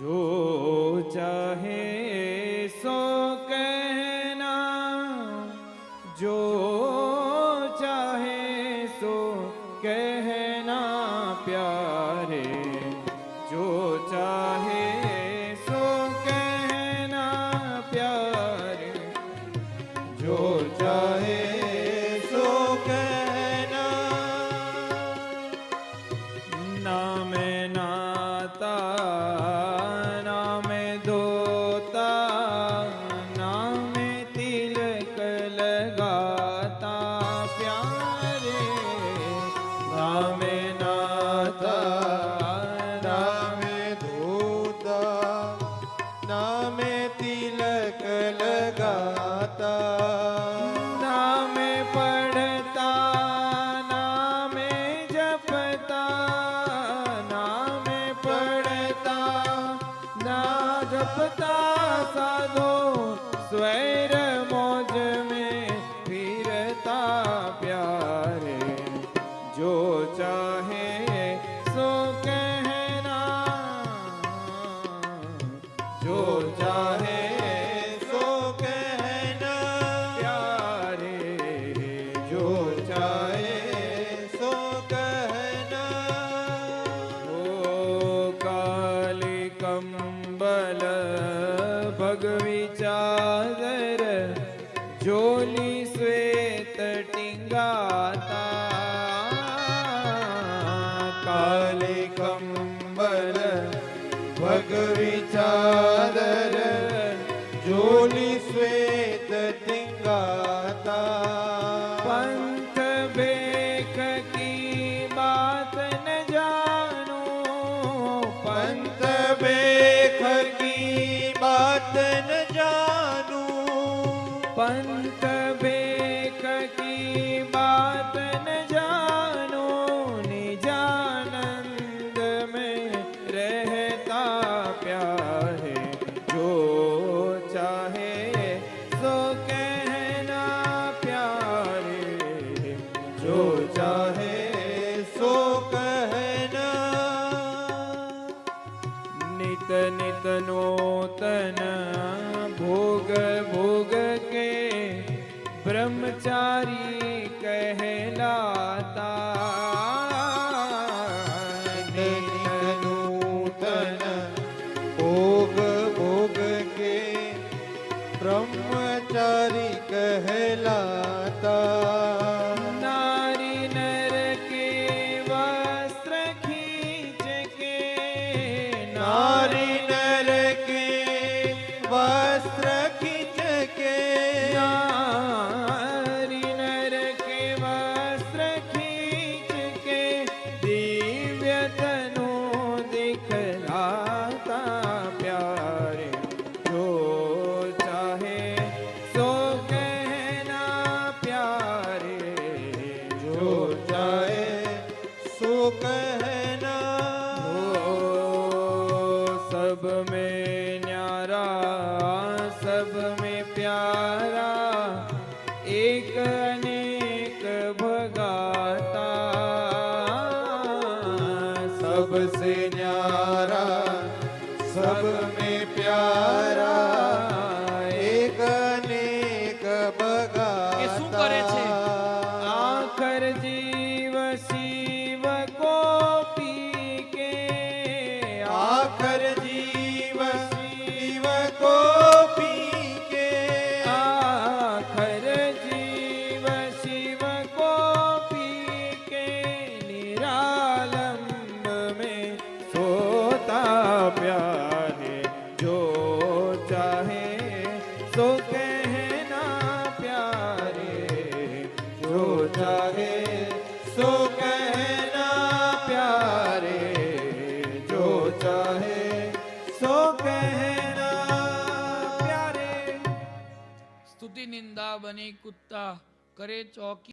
जो चाहे सो कहना, जो चाहे सो कहना प्यारे, जो चाहे सो कहना प्यारे, जो चाहे सो कहना। ना जपता साधो स्वैर जोली श्वेत टिंगाता, काले कंबल भगवी चादर जोली श्वेत टिंगाता। पंथ बेख की बात न जानो, पंथ बेख की बात न जानो सो कहना प्यारे, जो चाहे सो कहना। नित नित नूतन भोग भोग के ब्रह्मचारी कहलाता। कहलाता। नारी नर के वस्त्र खींच के नारी नर के वस्त्र सब में न्यारा सब में प्यारा एक अनेक भगाता। सबसे न्यारा सब में प्यारा एक अनेक भगाता। आखर जीव शिव को पी के आखर बने कुत्ता करे चौकी